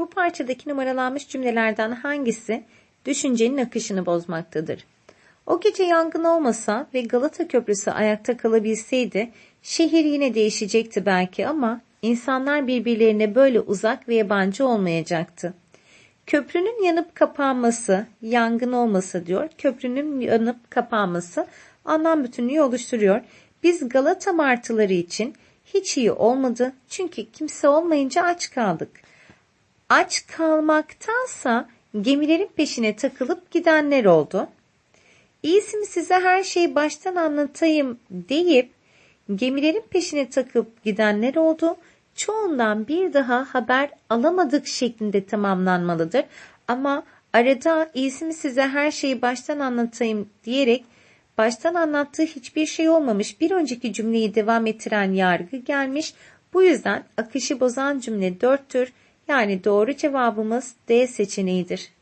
Bu parçadaki numaralanmış cümlelerden hangisi düşüncenin akışını bozmaktadır? O gece yangın olmasa ve Galata Köprüsü ayakta kalabilseydi şehir yine değişecekti belki ama insanlar birbirlerine böyle uzak ve yabancı olmayacaktı. Köprünün yanıp kapanması, yangın olmasa diyor. Köprünün yanıp kapanması anlam bütünlüğü oluşturuyor. Biz Galata martıları için hiç iyi olmadı. Çünkü kimse olmayınca aç kaldık. Aç kalmaktansa gemilerin peşine takılıp gidenler oldu. İyisi mi size her şeyi baştan anlatayım deyip gemilerin peşine takıp gidenler oldu. Çoğundan bir daha haber alamadık şeklinde tamamlanmalıdır. Ama arada iyisi mi size her şeyi baştan anlatayım diyerek baştan anlattığı hiçbir şey olmamış bir önceki cümleyi devam ettiren yargı gelmiş. Bu yüzden akışı bozan cümle dörttür. Yani doğru cevabımız D seçeneğidir.